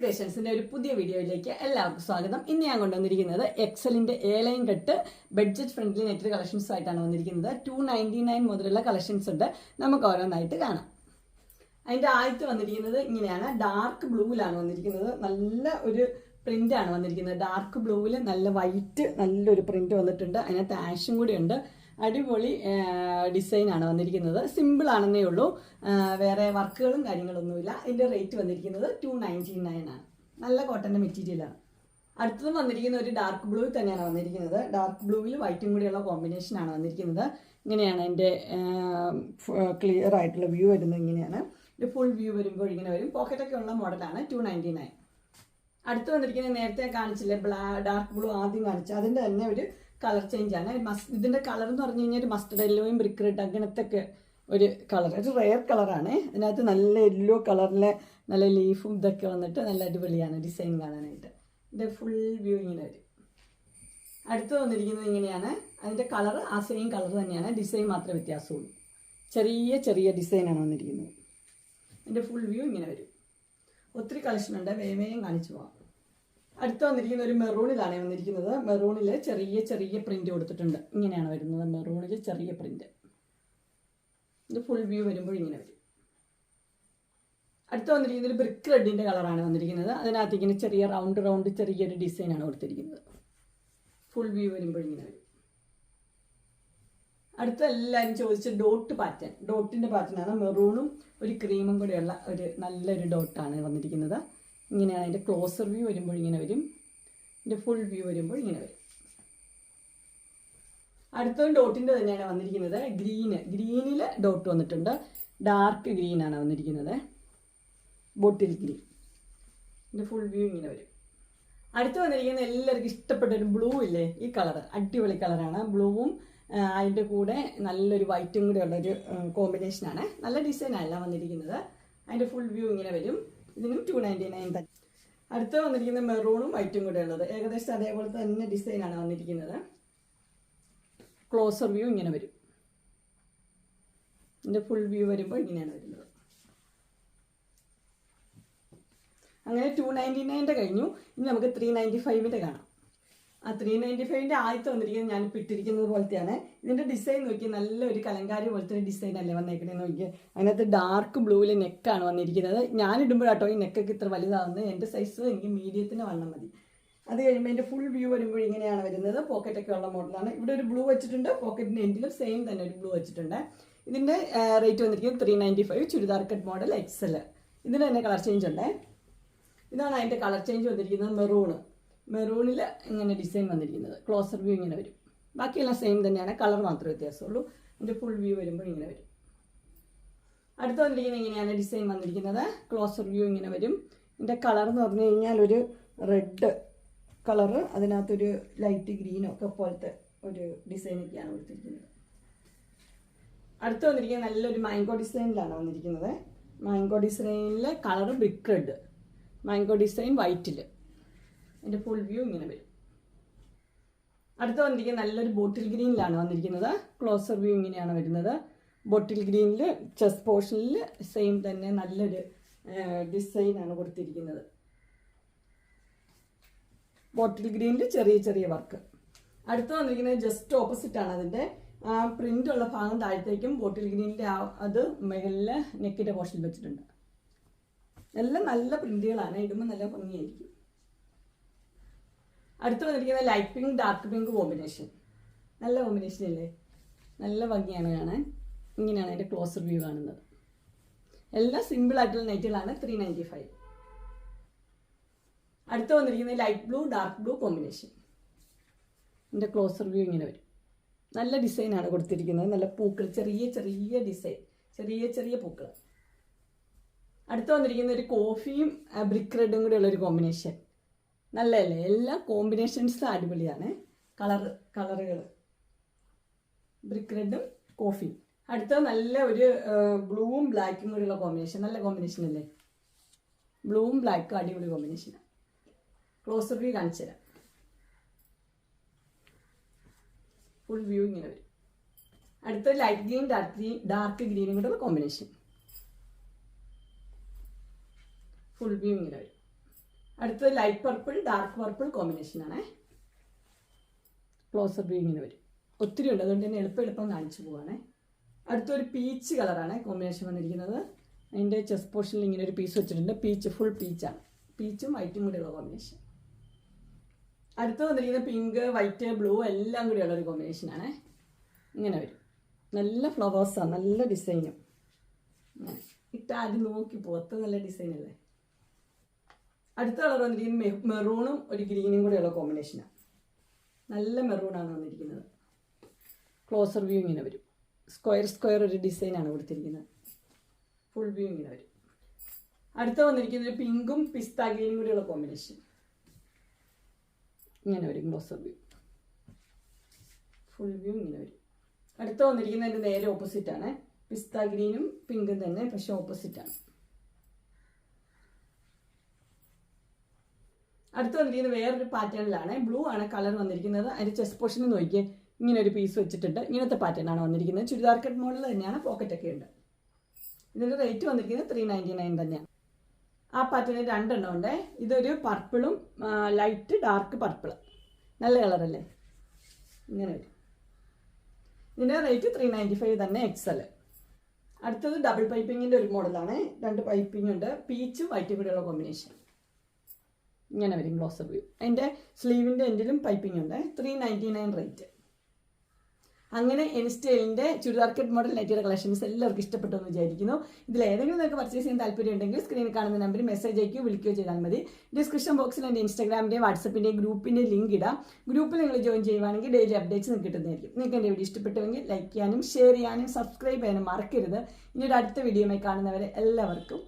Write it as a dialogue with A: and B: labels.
A: ക്രിയേഷൻസിന്റെ ഒരു പുതിയ വീഡിയോയിലേക്ക് എല്ലാവർക്കും സ്വാഗതം. ഇന്ന് ഞാൻ കൊണ്ടുവന്നിരിക്കുന്നത് എക്സലിന്റെ ലൈൻ കെട്ട് ബഡ്ജറ്റ് ഫ്രണ്ട്ലി നെറ്റ് കളക്ഷൻസ് ആയിട്ടാണ് വന്നിരിക്കുന്നത്. ടു നയന്റി നയൻ മുതലുള്ള കളക്ഷൻസ് ഉണ്ട്. നമുക്ക് ഓരോന്നായിട്ട് കാണാം. അതിന്റെ ആദ്യത്തെ വന്നിരിക്കുന്നത് ഇങ്ങനെയാണ്. ഡാർക്ക് ബ്ലൂവിലാണ് വന്നിരിക്കുന്നത്. നല്ല ഒരു പ്രിന്റ് ആണ് വന്നിരിക്കുന്നത്. ഡാർക്ക് ബ്ലൂവിൽ നല്ല വൈറ്റ് നല്ലൊരു പ്രിന്റ് വന്നിട്ടുണ്ട്. അതിനകത്ത് ആഷും കൂടി ഉണ്ട്. അടിപൊളി ഡിസൈനാണ് വന്നിരിക്കുന്നത്. സിമ്പിൾ ആണെന്നേ ഉള്ളൂ. വേറെ വർക്കുകളും കാര്യങ്ങളൊന്നുമില്ല. ഇതിന്റെ റേറ്റ് വന്നിരിക്കുന്നത് ടു നയന്റി നയൻ ആണ്. നല്ല കോട്ടന്റെ മെറ്റീരിയലാണ് അടുത്തത് വന്നിരിക്കുന്ന ഒരു ഡാർക്ക് ബ്ലൂ തന്നെയാണ് വന്നിരിക്കുന്നത്. ഡാർക്ക് ബ്ലൂവിൽ വൈറ്റും കൂടിയുള്ള കോമ്പിനേഷൻ ആണ് വന്നിരിക്കുന്നത്. ഇങ്ങനെയാണ് എന്റെ ക്ലിയർ ആയിട്ടുള്ള വ്യൂ വരുന്നത് ഇങ്ങനെയാണ്. ഇത് ഫുൾ വ്യൂ വരുമ്പോൾ ഇങ്ങനെ വരും. പോക്കറ്റൊക്കെ ഉള്ള മോഡലാണ് ടു നയന്റി നയൻ അടുത്ത് വന്നിരിക്കുന്നത് നേരത്തെ കാണിച്ചില്ലേ ബ്ലാ ഡാർക്ക് ബ്ലൂ ആദ്യം കാണിച്ചു അതിന്റെ തന്നെ ഒരു കളർ ചേഞ്ച് മസ് ഇതിന്റെ കളർ എന്ന് പറഞ്ഞു കഴിഞ്ഞാൽ മസ്റ്റർഡ് യെല്ലോയും ബ്രിക്ക് റെഡ് അങ്ങനത്തെ ഒക്കെ ഒരു കളർ. ഒരു റെയർ കളറാണ് അതിനകത്ത് നല്ല യെല്ലോ കളറിലെ നല്ല ലീഫും ഇതൊക്കെ വന്നിട്ട് നല്ല അടിപൊളിയാണ് ഡിസൈൻ കാണാനായിട്ട്. ഇതിന്റെ ഫുൾ വ്യൂ ഇങ്ങനെ വരും. അടുത്ത് വന്നിരിക്കുന്നത് ഇങ്ങനെയാണ്. അതിന്റെ കളർ ആ സെയിം കളർ തന്നെയാണ്. ഡിസൈൻ മാത്രമേ വ്യത്യാസമുള്ളൂ. ചെറിയ ചെറിയ ഡിസൈനാണ് വന്നിരിക്കുന്നത്. അതിന്റെ ഫുൾ വ്യൂ ഇങ്ങനെ വരും. ഒത്തിരി കളക്ഷൻ ഉണ്ട്. കാണിച്ചു പോവാം അടുത്ത് വന്നിരിക്കുന്ന ഒരു മെറൂണിലാണ് വന്നിരിക്കുന്നത്. മെറൂണിൽ ചെറിയ ചെറിയ പ്രിന്റ് കൊടുത്തിട്ടുണ്ട്. ഇങ്ങനെയാണ് വരുന്നത്. മെറൂണിൽ ചെറിയ പ്രിന്റ് ഇത് ഫുൾ വ്യൂ വരുമ്പോൾ ഇങ്ങനെ വരും. അടുത്ത് വന്നിരിക്കുന്നത് ഒരു ബ്രിക്ക് റെഡിന്റെ കളറാണ് വന്നിരിക്കുന്നത്. അതിനകത്ത് ഇങ്ങനെ ചെറിയ റൗണ്ട് റൗണ്ട് ചെറിയൊരു ഡിസൈനാണ് കൊടുത്തിരിക്കുന്നത്. ഫുൾ വ്യൂ വരുമ്പോൾ ഇങ്ങനെ വരും. അടുത്ത എല്ലാവരും ചോദിച്ച ഡോട്ട് പാറ്റേൺ ഡോട്ടിന്റെ പാറ്റേൺ ആണ്. മെറൂണും ഒരു ക്രീമും കൂടെയുള്ള ഒരു നല്ലൊരു ഡോട്ടാണ് വന്നിരിക്കുന്നത്. ഇങ്ങനെയാണ്. അതിന്റെ ക്ലോസർ വ്യൂ വരുമ്പോൾ ഇങ്ങനെ വരും. ഇതിന്റെ ഫുൾ വ്യൂ വരുമ്പോൾ ഇങ്ങനെ വരും. അടുത്തതും ഡോട്ടിന്റെ തന്നെയാണ് വന്നിരിക്കുന്നത്. ഗ്രീന് ഗ്രീനിൽ ഡോട്ട് വന്നിട്ടുണ്ട്. ഡാർക്ക് ഗ്രീൻ ആണ് വന്നിരിക്കുന്നത്. ബോട്ടിൽ ഗ്രീൻ ഇതിന്റെ ഫുൾ വ്യൂ ഇങ്ങനെ വരും. അടുത്ത് വന്നിരിക്കുന്ന എല്ലാവർക്കും ഇഷ്ടപ്പെട്ട ഒരു ബ്ലൂ ഇല്ലേ? ഈ കളർ അടിപൊളി കളറാണ് ബ്ലൂവും അതിന്റെ കൂടെ നല്ലൊരു വൈറ്റും കൂടെ ഉള്ളൊരു കോമ്പിനേഷനാണ് നല്ല ഡിസൈനല്ല വന്നിരിക്കുന്നത്. അതിന്റെ ഫുൾ വ്യൂ ഇങ്ങനെ വരും. ഇതിനും ടു നയന്റി നയൻ തന്നെ അടുത്ത് വന്നിരിക്കുന്ന മെറൂണും വൈറ്റും കൂടെ ഉള്ളത് ഏകദേശം അതേപോലെ തന്നെ ഡിസൈനാണ് വന്നിരിക്കുന്നത്. ക്ലോസർ വ്യൂ ഇങ്ങനെ വരും. ഇതിന്റെ ഫുൾ വ്യൂ വരുമ്പോൾ ഇങ്ങനെയാണ് വരുന്നത്. അങ്ങനെ ടു നയന്റി നയന്റെ കഴിഞ്ഞു. ഇനി നമുക്ക് ത്രീ നയന്റി ഫൈവിന്റെ കാണാം. ആ ത്രീ നയന്റി ഫൈവിന്റെ ആദ്യത്തെ വന്നിരിക്കുന്നത് ഞാനിപ്പോൾ ഇട്ടിരിക്കുന്നത് പോലത്തെയാണ്. ഇതിന്റെ ഡിസൈൻ നോക്കി നല്ലൊരു കലങ്കാരി പോലത്തെ ഒരു ഡിസൈൻ അല്ലേ വന്നേക്കണേ നോക്കി അതിനകത്ത് ഡാർക്ക് ബ്ലൂവിലെ നെക്കാണ് വന്നിരിക്കുന്നത്. ഞാൻ ഇടുമ്പോൾ ഇടുമ്പോഴാട്ടോ ഈ നെക്കൊക്കെ ഇത്ര വലുതാവുന്നത്. എന്റെ സൈസ് എനിക്ക് മീഡിയത്തിന് വണ്ണം മതി. അത് കഴിയുമ്പോൾ എന്റെ ഫുൾ വ്യൂ വരുമ്പോൾ ഇങ്ങനെയാണ് വരുന്നത്. പോക്കറ്റൊക്കെ ഉള്ള മോഡലാണ് ഇവിടെ ഒരു ബ്ലൂ വെച്ചിട്ടുണ്ട്. പോക്കറ്റിന്റെ എൻഡിലും സെയിം തന്നെ ഒരു ബ്ലൂ വെച്ചിട്ടുണ്ട്. ഇതിന്റെ റേറ്റ് വന്നിരിക്കുന്നത് three ninety five churidar cut model XL ഇതിന് തന്നെ കളർ ചേഞ്ച് ഉണ്ടേ. ഇതാണ് അതിന്റെ കളർ ചേഞ്ച് വന്നിരിക്കുന്നത് മെറൂണ് മെറൂണിൽ ഇങ്ങനെ ഡിസൈൻ വന്നിരിക്കുന്നത്. ക്ലോസർ വ്യൂ ഇങ്ങനെ വരും. ബാക്കിയെല്ലാം സെയിം തന്നെയാണ്. കളർ മാത്രമേ വ്യത്യാസമുള്ളൂ. ഇതിന്റെ ഫുൾ വ്യൂ വരുമ്പോൾ ഇങ്ങനെ വരും. അടുത്ത് വന്നിരിക്കുന്നത് ഇങ്ങനെയാണ് ഡിസൈൻ വന്നിരിക്കുന്നത്. ക്ലോസർ വ്യൂ ഇങ്ങനെ വരും. ഇതിന്റെ കളർ എന്ന് പറഞ്ഞു കഴിഞ്ഞാൽ ഒരു റെഡ് കളറ് അതിനകത്തൊരു ലൈറ്റ് ഗ്രീനോ ഒക്കെ പോലത്തെ ഒരു ഡിസൈനൊക്കെയാണ് കൊടുത്തിരിക്കുന്നത്. അടുത്ത് വന്നിരിക്കുന്നത് നല്ലൊരു മാംഗോ ഡിസൈനിലാണ് വന്നിരിക്കുന്നത്. മാംഗോ ഡിസൈനിലെ colour brick red mango design വൈറ്റിൽ എന്റെ ഫുൾ വ്യൂ ഇങ്ങനെ വരും. അടുത്ത് വന്നിരിക്കുന്നത് നല്ലൊരു ബോട്ടിൽ ഗ്രീനിലാണ് വന്നിരിക്കുന്നത്. ക്ലോസർ വ്യൂ ഇങ്ങനെയാണ് വരുന്നത്. ബോട്ടിൽ ഗ്രീനിൽ ചെസ് പോർഷനിൽ സെയിം തന്നെ നല്ലൊരു ഡിസൈനാണ് കൊടുത്തിരിക്കുന്നത്. ബോട്ടിൽ ഗ്രീനിൽ ചെറിയ ചെറിയ വർക്ക് അടുത്ത് വന്നിരിക്കുന്നത് ജസ്റ്റ് ഓപ്പോസിറ്റ് ആണ് അതിന്റെ പ്രിന്റ് ഉള്ള ഭാഗം താഴത്തേക്കും ബോട്ടിൽ ഗ്രീനിന്റെ അത് മുകളിൽ നെക്കിന്റെ പോർഷനിൽ വെച്ചിട്ടുണ്ട്. എല്ലാം നല്ല പ്രിന്റുകളാണ് ഇടുമ്പോൾ നല്ല ഭംഗിയായിരിക്കും. അടുത്ത് വന്നിരിക്കുന്നത് light pink dark pink combination നല്ല കോമ്പിനേഷൻ അല്ലേ? നല്ല ഭംഗിയാണ് കാണാൻ. ഇങ്ങനെയാണ് അതിന്റെ ക്ലോസർ വ്യൂ കാണുന്നത്. എല്ലാം സിമ്പിൾ ആയിട്ടുള്ള നെറ്റുകളാണ് ത്രീ നയന്റി ഫൈവ് അടുത്ത് വന്നിരിക്കുന്നത് light blue dark blue combination ഇതിന്റെ ക്ലോസർ വ്യൂ ഇങ്ങനെ വരും. നല്ല ഡിസൈനാണ് കൊടുത്തിരിക്കുന്നത്. നല്ല പൂക്കൾ ചെറിയ ചെറിയ ഡിസൈൻ ചെറിയ ചെറിയ പൂക്കൾ. അടുത്ത് വന്നിരിക്കുന്ന ഒരു കോഫിയും ബ്രിക്ക് റെഡും കൂടെ ഉള്ളൊരു കോമ്പിനേഷൻ നല്ലതല്ലേ? എല്ലാ കോമ്പിനേഷൻസും അടിപൊളിയാണ്. കളർ കളറുകൾ ബ്രിക്ക് റെഡും കോഫി അടുത്ത നല്ല ഒരു ബ്ലൂവും ബ്ലാക്കും കൂടെയുള്ള കോമ്പിനേഷൻ നല്ല കോമ്പിനേഷൻ അല്ലേ? ബ്ലൂവും ബ്ലാക്കും അടിപൊളി കോമ്പിനേഷൻ ക്ലോസർ വ്യൂ കാണിച്ചു തരാം. ഫുൾ വ്യൂ ഇങ്ങനെ വരും. അടുത്ത light green dark green dark ഗ്രീനും കൂടെ കോമ്പിനേഷൻ ഫുൾ വ്യൂ ഇങ്ങനെ വരും. അടുത്തത് light purple dark purple combination ആണ്. ക്ലോസർ വ്യൂ ഇങ്ങനെ വരും. ഒത്തിരി ഉണ്ട്. അതുകൊണ്ട് തന്നെ എളുപ്പം എളുപ്പം കാണിച്ചു പോവാണേ. അടുത്തൊരു പീച്ച് കളറാണ് കോമ്പിനേഷൻ വന്നിരിക്കുന്നത്. അതിന്റെ ചെസ് പോർഷനിൽ ഇങ്ങനെ ഒരു പീസ് വെച്ചിട്ടുണ്ട്. പീച്ച് ഫുൾ പീച്ചാണ് പീച്ചും വൈറ്റും കൂടെയുള്ള കോമ്പിനേഷൻ അടുത്ത് വന്നിരിക്കുന്ന പിങ്ക് വൈറ്റ് ബ്ലൂ എല്ലാം കൂടെയുള്ള ഒരു കോമ്പിനേഷനാണ് ഇങ്ങനെ വരും. നല്ല ഫ്ലവേഴ്സാണ് നല്ല ഡിസൈനും ഇട്ടാരും നോക്കി പുറത്ത് നല്ല ഡിസൈൻ അല്ലേ? അടുത്ത കളർ വന്നിരിക്കുന്നത് മെറൂണും ഒരു ഗ്രീനും കൂടെയുള്ള കോമ്പിനേഷനാണ് നല്ല മെറൂണാണ് വന്നിരിക്കുന്നത്. ക്ലോസർ വ്യൂ ഇങ്ങനെ വരും. സ്ക്വയർ സ്ക്വയർ ഒരു ഡിസൈനാണ് കൊടുത്തിരിക്കുന്നത്. ഫുൾ വ്യൂ ഇങ്ങനെ വരും. അടുത്ത വന്നിരിക്കുന്നത് പിങ്കും പിസ്ത ഗ്രീനും കൂടെയുള്ള കോമ്പിനേഷൻ ഇങ്ങനെ വരും ക്ലോസർ വ്യൂ ഫുൾ വ്യൂ ഇങ്ങനെ വരും. അടുത്ത വന്നിരിക്കുന്നത് അതിന്റെ നേരെ ഓപ്പോസിറ്റ് ആണ്. പിസ്ത ഗ്രീനും പിങ്കും തന്നെ പക്ഷെ ഓപ്പോസിറ്റ് അടുത്ത് വന്നിരിക്കുന്നത് വേറൊരു പാറ്റേണിലാണ്. ബ്ലൂ ആണ് കളർ വന്നിരിക്കുന്നത്. അതിന്റെ ചെസ്റ്റ് പോർഷനിൽ നോക്കിയേ. ഇങ്ങനെ ഒരു പീസ് വെച്ചിട്ടുണ്ട്. ഇങ്ങനത്തെ പാറ്റേൺ ആണ് വന്നിരിക്കുന്നത്. ചുരിദാർ കട്ട് മോഡൽ തന്നെയാണ്. പോക്കറ്റ് ഒക്കെ ഉണ്ട്. ഇതിന്റെ റേറ്റ് വന്നിരിക്കുന്നത് ത്രീ നയന്റി നയൻ തന്നെയാണ്. ആ പാറ്റേണിൽ രണ്ടെണ്ണം ഉണ്ട്. ഇതൊരു പർപ്പിളും ലൈറ്റ് ഡാർക്ക് പർപ്പിൾ നല്ല കളറല്ലേ ഇങ്ങനെ വരും. ഇതിന്റെ റേറ്റ് ത്രീ നയന്റി ഫൈവ് തന്നെ എക്സൽ അടുത്തത് ഡബിൾ പൈപ്പിങ്ങിന്റെ ഒരു മോഡലാണ് രണ്ട് പൈപ്പിംഗ് ഉണ്ട്. പീച്ചും വൈറ്റും കൂടെയുള്ള കോമ്പിനേഷൻ ഇങ്ങനെ വരും ഗ്ലോസർ വ്യൂ അതിന്റെ സ്ലീവിന്റെ എൻഡിലും പൈപ്പിംഗ് ഉണ്ട്. ത്രീ നയന്റി നയൻ റേറ്റ് അങ്ങനെ എൻസ്റ്റൈലിന്റെ ചുരിദാർ കട്ട് മോഡൽ നൈറ്റിയുടെ കളക്ഷൻസ് എല്ലാവർക്കും ഇഷ്ടപ്പെട്ടു എന്ന് വിചാരിക്കുന്നു. ഇതിൽ ഏതെങ്കിലും നിങ്ങൾക്ക് പർച്ചേസ് ചെയ്യാൻ താല്പര്യം ഉണ്ടെങ്കിൽ സ്ക്രീനിൽ കാണുന്ന നമ്പറിൽ മെസ്സേജ് അയക്കുകയോ വിളിക്കുകയോ ചെയ്താൽ മതി. ഡിസ്ക്രിപ്ഷൻ ബോക്സിൽ എന്റെ ഇൻസ്റ്റാഗ്രാമിന്റെയും വാട്സപ്പിന്റെയും ഗ്രൂപ്പിന്റെ ലിങ്ക് ഇടാം. ഗ്രൂപ്പിൽ നിങ്ങൾ ജോയിൻ ചെയ്യുവാണെങ്കിൽ ഡെയിലി അപ്ഡേറ്റ്സ് നിങ്ങൾക്ക് കിട്ടുന്നതായിരിക്കും. നിങ്ങൾക്ക് എന്റെ വീഡിയോ ഇഷ്ടപ്പെട്ടുവെങ്കിൽ ലൈക്ക് ചെയ്യാനും ഷെയർ ചെയ്യാനും സബ്സ്ക്രൈബ് ചെയ്യാനും മറക്കരുത്. ഇനി ഒരു അടുത്ത വീഡിയോയുമായി കാണുന്നവരെ എല്ലാവർക്കും